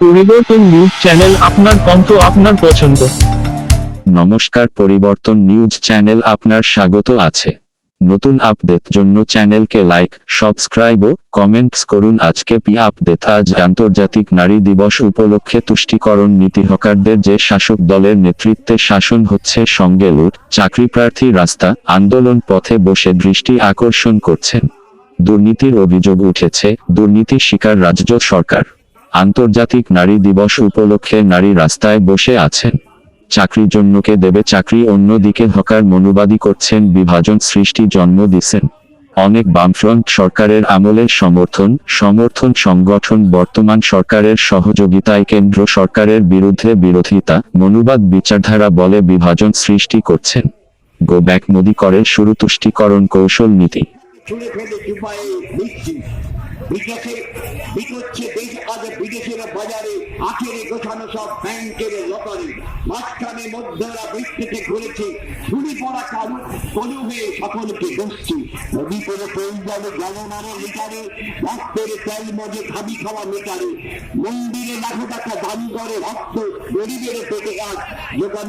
পরিবর্তন news channel আপনার কণ্ঠ আপনার পছন্দ। নমস্কার, পরিবর্তন নিউজ চ্যানেল আপনার স্বাগত আছে। নতুন আপডেট জন্য চ্যানেলকে লাইক, সাবস্ক্রাইব ও কমেন্টস করুন। আজকে পি আপডেট, আজ আন্তর্জাতিক নারী দিবস উপলক্ষে তুষ্টিকরণ নীতি হকারদের যে শাসক দলের নেতৃত্বে শাসন হচ্ছে সঙ্গে লুট, চাকরি প্রার্থী রাস্তা, আন্দোলন পথে বসে দৃষ্টি আকর্ষণ করছেন। দুর্নীতির অভিযোগ উঠেছে, দুর্নীতি শিকার রাজ্য সরকার। আন্তর্জাতিক নারী দিবস উপলক্ষে নারী রাস্তায় বসে আছেন। চাকরির জন্যকে দেবে চাকরি, অন্যদিকে হকার মনুবাদী করছেন, বিভাজন সৃষ্টি জন্ম দিছেন। অনেক বামফ্রন্ট সরকারের আমলের সমর্থন সমর্থন সংগঠন বর্তমান সরকারের সহযোগিতায় কেন্দ্র সরকারের বিরুদ্ধে বিরোধিতা, মনুবাদ বিচারধারা বলে বিভাজন সৃষ্টি করছেন। গো ব্যাক মোদি করের শুরু তুষ্টিকরণ কৌশল নীতি। ছুঁড়ে ফেলে দুবাইয়ে দিচ্ছি বিদেশে দেশ বিদেশের বাজারে আখেরে গোছানো সব ব্যাংকের লটারি মাঝখানে মধ্যরা বৃষ্টিতে ঘুরেছে ছুরি পড়া কারু কলু হয়ে সকলকে বসছি নদী করে প্রয়োজনে জ্ঞানমানের লিটারে রক্তের তেল মজে খাবি খাওয়া মিটারে মন্দিরে লাখো টাকা দান করে রক্ত গরিবের পেটে যোগান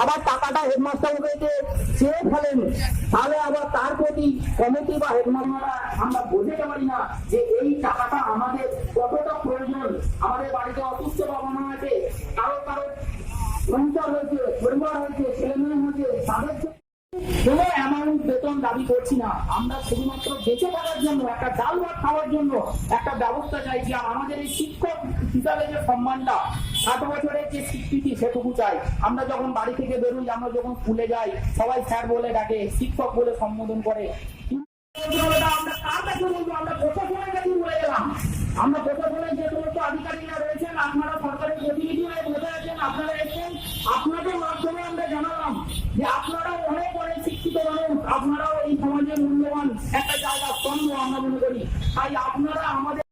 আবার টাকাটা হেডমাস্টার উঠেছে চেয়ে ফেলেন। তাহলে আবার তার প্রতি কমিটি বা হেডমাস্টাররা আমরা বোঝাতে পারি না যে এই টাকাটা আমাদের কতটা প্রয়োজন। আমাদের বাড়িতে অসুস্থ বাবা মা আছে, কারও কারও সংসার হয়েছে পরিবার হয়েছে, ছেলে মেয়ে হয়েছে, তাদের দাবি করছি না। আমরা শুধুমাত্র বেঁচে থাকার জন্য, একটা ডাল ভাত খাওয়ার জন্য একটা ব্যবস্থা চাই যে আমাদের এই শিক্ষক হিসাবে যে সম্মানটা, ষাট বছরের যে স্বীকৃতি সেটুকু চাই। আমরা যখন বাড়ি থেকে বেরোই, আমরা যখন স্কুলে যাই, সবাই স্যার বলে ডাকে, শিক্ষক বলে সম্বোধন করে। আমরা কার কাছে বলব? বলে গেলাম। আমরা প্রশাসনের যে সমস্ত আধিকারিকরা রয়েছেন আমরা মনে করি তাই আপনারা আমাদের